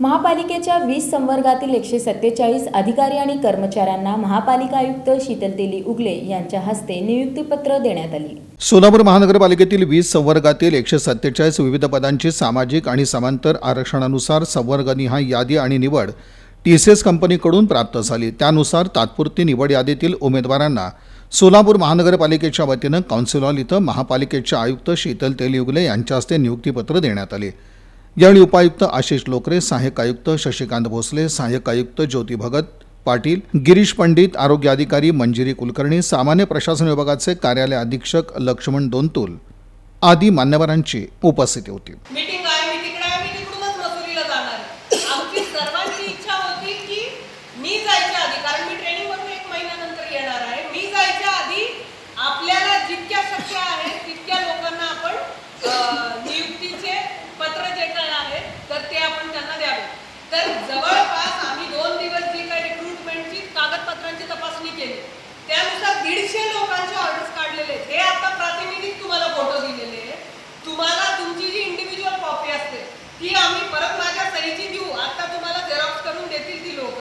महापालिकेच्या वीस संवर्गातील एकशे सत्तेचाळीस अधिकारी आणि कर्मचाऱ्यांना महापालिका आयुक्त शीतल तेली उगले यांच्या हस्ते नियुक्तीपत्र देण्यात आली. सोलापूर महानगरपालिकेतील वीस संवर्गातील एकशे सत्तेचाळीस विविध पदांची सामाजिक आणि समांतर आरक्षणानुसार संवर्गनिहाय यादी आणि निवड टी सी एस कंपनीकडून प्राप्त झाली. त्यानुसार तात्पुरती निवड यादीतील उमेदवारांना सोलापूर महानगरपालिकेच्या वतीनं कौन्सिल हॉल इथं महापालिकेच्या आयुक्त शीतल तेलियुगले यांच्या हस्ते नियुक्तीपत्र देण्यात आले. यावेळी उपायुक्त आशिष लोकरे सहाय्यक आयुक्त शशिकांत भोसले सहाय्यक आयुक्त ज्योती भगत पाटील गिरीश पंडित आरोग्य अधिकारी मंजिरी कुलकर्णी सामान्य प्रशासन विभागाचे कार्यालय अधीक्षक लक्ष्मण दोनतुल आदी मान्यवरांची उपस्थिती होती. कारण मी ट्रेनिंग एक महिन्यानंतर येणार आहे मी जायच्या आधी आपल्याला जितक्या शक्य तर जवळपास आम्ही दोन दिवस जी काही रिक्रुटमेंटची कागदपत्रांची तपासणी केली त्यानुसार दीडशे लोक